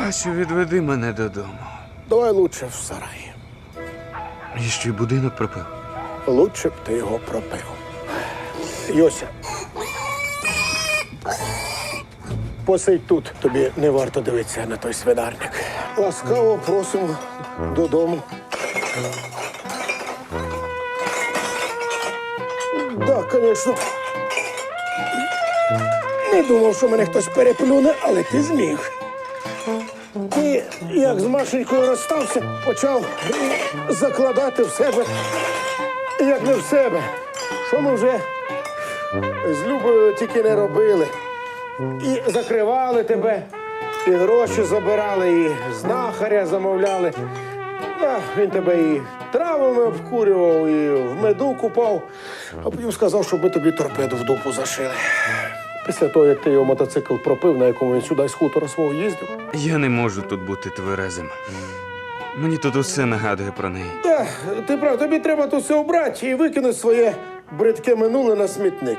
Васю, відведи мене додому. Давай лучше в сарай. І ще й будинок пропив. Лучше б ти його пропив. Йося. Посидь тут, тобі не варто дивитися на той свинарник. Ласкаво просимо додому. Так, звісно. Не думав, що мене хтось переплюне, але ти зміг. Ти, як з Машенькою розстався, почав закладати в себе як не в себе. Що ми вже з Любою тільки не робили. І закривали тебе, і гроші забирали, і знахаря замовляли. А, він тебе і травами обкурював, і в меду купав, а потім сказав, щоб ми тобі торпеду в дупу зашили. Після того, як ти його мотоцикл пропив, на якому він сюди з хутора свого їздив. Я не можу тут бути тверезим. Мені тут усе нагадує про неї. Та, ти прав, тобі треба тут все обрати і викинути своє бридке минуле на смітник.